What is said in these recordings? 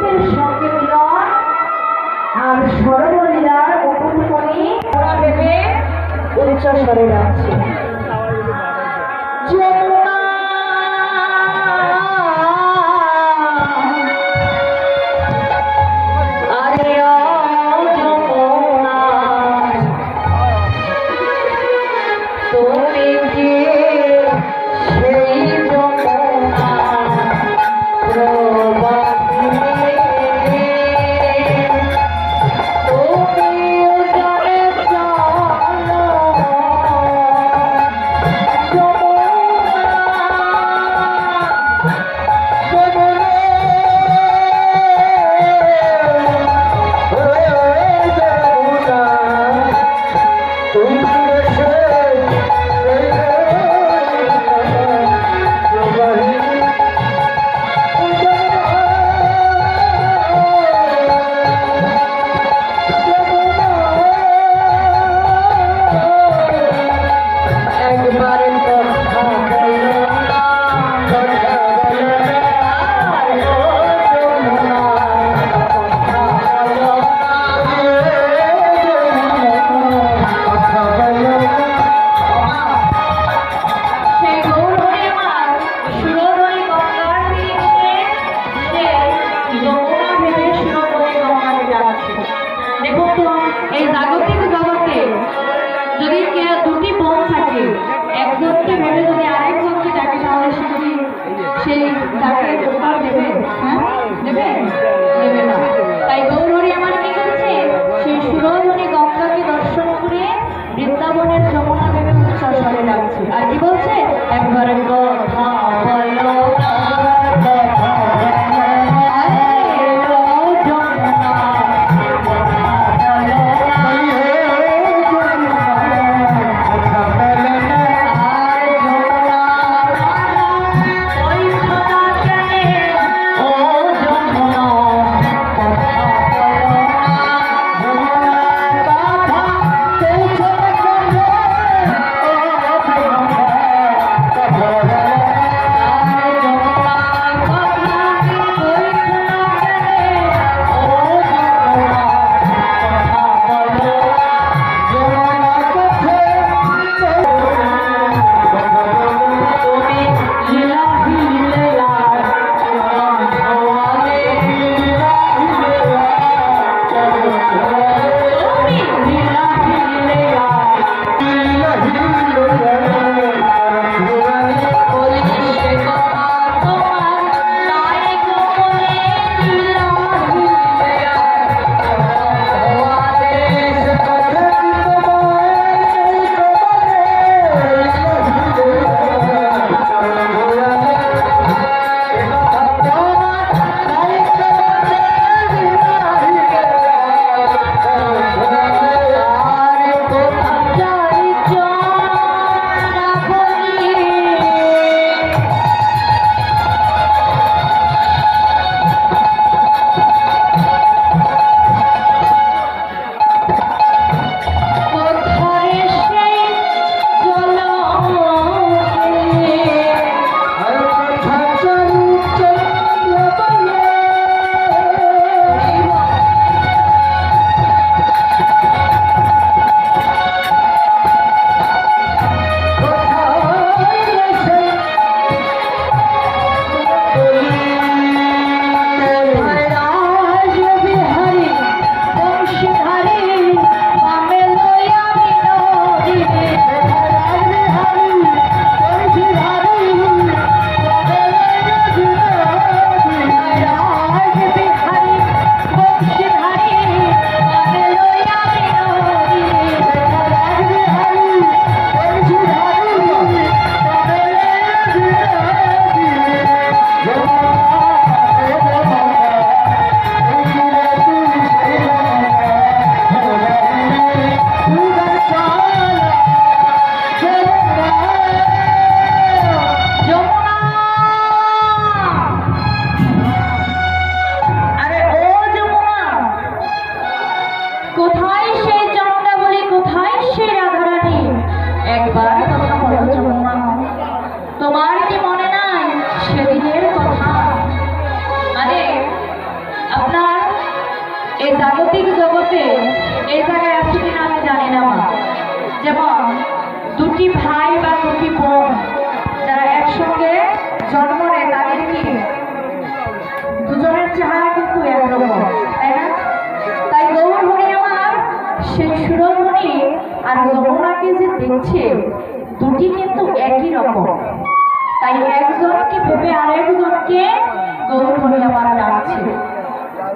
কৃষ্ণের মিলন আর সরলীলার অপুটুকুনি ওরা ভেবে উচ্চ স্বরে রাখছে এই জাগতিক জগতে যদি দুটি বোন থাকে, একজনকে ভেবে যদি আরেকজনকে ডাকে তাহলে সে সেই ডাকে দেবে হ্যাঁ? দেবে? এই জাগতিক জগতে এই জায়গায় আছে কিনা আমি জানি না মা। যেমন দুটি ভাই বা দুটি বোন, যারা একসঙ্গে জন্ম নেয়, তাদের কি? দুজনের চেহারা কিন্তু একরকম, তাই না? তাই গৌরমণি আমার, সেই সুরমণি আর যমুনাকে যে দেখছে, দুটি কিন্তু একই রকম। তাই একজনকে ভেবে আরেকজনকে গৌরমণি আমার ডাকছে।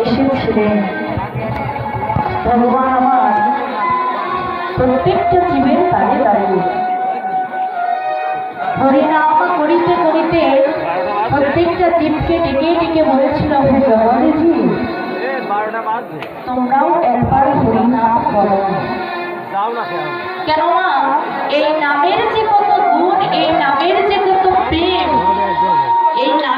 এসেছিলেন ভগবান আমার প্রত্যেকটা জীবের তালে দাঁড়িয়ে হরিনাম করিতে করিতে প্রত্যেকটা জীবকে ডেকে ডেকে বলেছিল হে জগৎজি তোমরাও একবার হরিনাম করো যাও না কেন কেন এই নামের যে কত গুণ, এই নামের যে কত প্রেম, এই নামের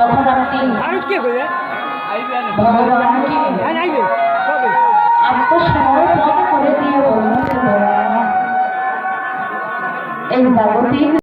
তখন আপনি ভগবানকে আত্মসমর্পণ করে দিয়ে বলুন এই জাগতিক